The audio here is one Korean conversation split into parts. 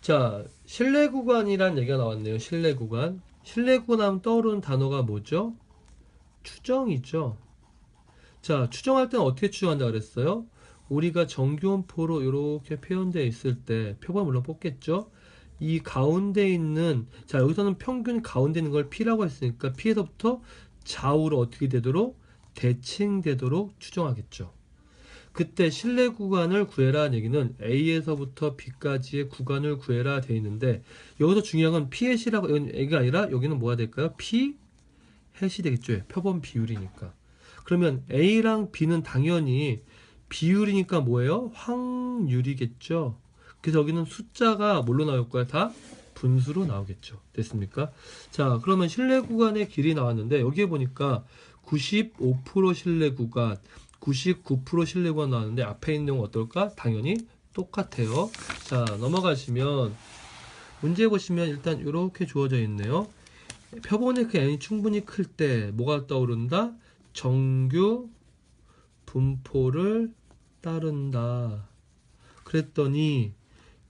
자, 실내 구간이란 얘기가 나왔네요. 실내 구간. 실내 구간 하면 떠오르는 단어가 뭐죠? 추정이죠. 자, 추정할 때는 어떻게 추정한다 그랬어요? 우리가 정규원포로 이렇게 표현되어 있을 때 표본 물론 뽑겠죠. 이 가운데 있는 자 여기서는 평균 가운데 있는 걸 P라고 했으니까 P에서부터 좌우로 어떻게 되도록 대칭되도록 추정하겠죠. 그때 실내 구간을 구해라는 얘기는 A에서부터 B까지의 구간을 구해라 돼 있는데 여기서 중요한 건 P 해시라고 얘기가 아니라 여기는 뭐가 될까요? P 해시 되겠죠. 표본 비율이니까. 그러면 A랑 B는 당연히 비율이니까 뭐예요? 확률이겠죠. 그래서 여기는 숫자가 뭘로 나올 거야? 다 분수로 나오겠죠. 됐습니까? 자, 그러면 실내 구간의 길이 나왔는데 여기에 보니까 95% 실내 구간, 99% 실내 구간 나왔는데 앞에 있는 건 어떨까? 당연히 똑같아요. 자, 넘어가시면 문제 보시면 일단 이렇게 주어져 있네요. 표본의 그 n이 충분히 클 때 뭐가 떠오른다? 정규 분포를 따른다. 그랬더니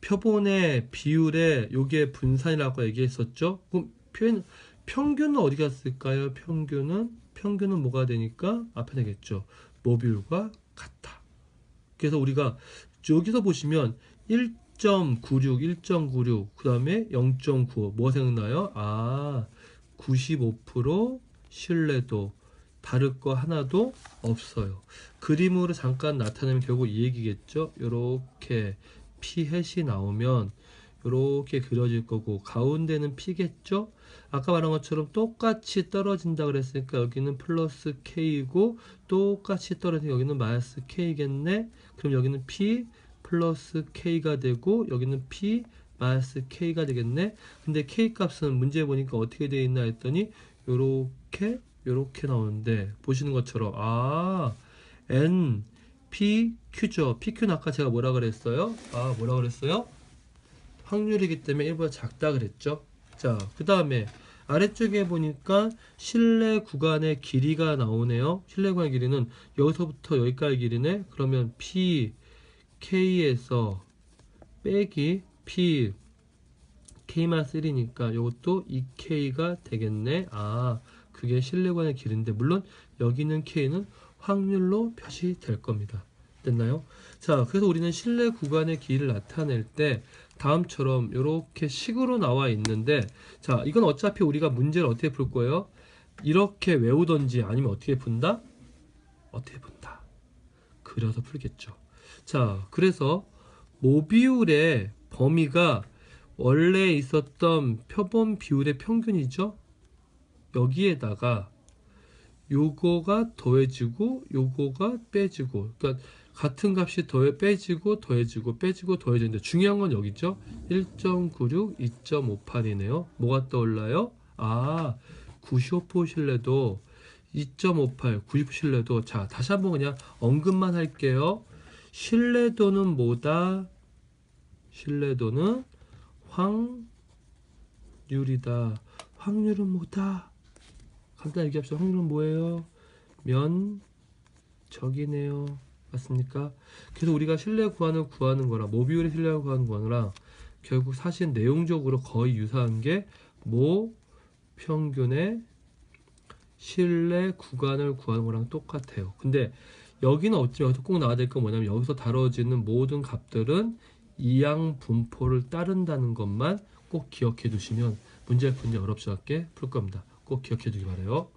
표본의 비율에 요게 분산이라고 얘기했었죠. 그럼 표현 평균은 어디 갔을까요? 평균은 평균은 뭐가 되니까 앞에 되겠죠. 모비율과 같다. 그래서 우리가 여기서 보시면 1.96, 1.96, 그 다음에 0.95 뭐가 생각나요? 아, 95% 신뢰도 다를 거 하나도 없어요. 그림으로 잠깐 나타내면 결국 이 얘기겠죠. 요렇게 피햇이 나오면 요렇게 그려질 거고 가운데는 피겠죠. 아까 말한 것처럼 똑같이 떨어진다 그랬으니까 여기는 플러스 K이고 똑같이 떨어지니까 여기는 마이너스 K겠네. 그럼 여기는 P 플러스 K가 되고 여기는 P 마이너스 K가 되겠네. 근데 K 값은 문제 보니까 어떻게 되어 있나 했더니 요렇게 요렇게 나오는데 보시는 것처럼 아 N P Q죠. PQ는 아까 제가 뭐라 그랬어요? 아 뭐라 그랬어요? 확률이기 때문에 1보다 작다 그랬죠. 자, 그 다음에 아래쪽에 보니까 실내 구간의 길이가 나오네요. 실내 구간의 길이는 여기서부터 여기까지 길이네. 그러면 P K에서 빼기 P K만 3니까 이것도 2K가 되겠네. 아, 그게 실내 구간의 길인데 물론 여기는 K는 확률로 표시될 겁니다. 됐나요? 자, 그래서 우리는 실내 구간의 길이를 나타낼 때 다음처럼 이렇게 식으로 나와 있는데 자, 이건 어차피 우리가 문제를 어떻게 풀 거예요? 이렇게 외우던지 아니면 어떻게 푼다? 어떻게 푼다? 그려서 풀겠죠. 자, 그래서 모비율의 범위가 원래 있었던 표본 비율의 평균이죠. 여기에다가 요거가 더해지고 요거가 빼지고 그러니까 같은 값이 더해 빼지고 더해지고 빼지고 더해지는데 중요한 건 여기죠? 1.96 2.58이네요. 뭐가 떠올라요? 아 95% 신뢰도 2.58 90% 신뢰도 자 다시 한번 그냥 언급만 할게요. 신뢰도는 뭐다? 신뢰도는 확률이다. 확률은 뭐다? 간단히 얘기합시다. 확률은 뭐예요? 면적이네요. 맞습니까? 그래서 우리가 신뢰 구하는 구하는 거랑 모비율의 신뢰 구하는 거랑 결국 사실 내용적으로 거의 유사한 게 모 평균의 신뢰 구간을 구하는 거랑 똑같아요. 근데 여기는 어찌면 여기서 꼭 나와야 될 건 뭐냐면 여기서 다뤄지는 모든 값들은 이항 분포를 따른다는 것만 꼭 기억해 두시면 문제를 굉장히 어렵지 않게 풀 겁니다. 꼭 기억해 두기 바래요.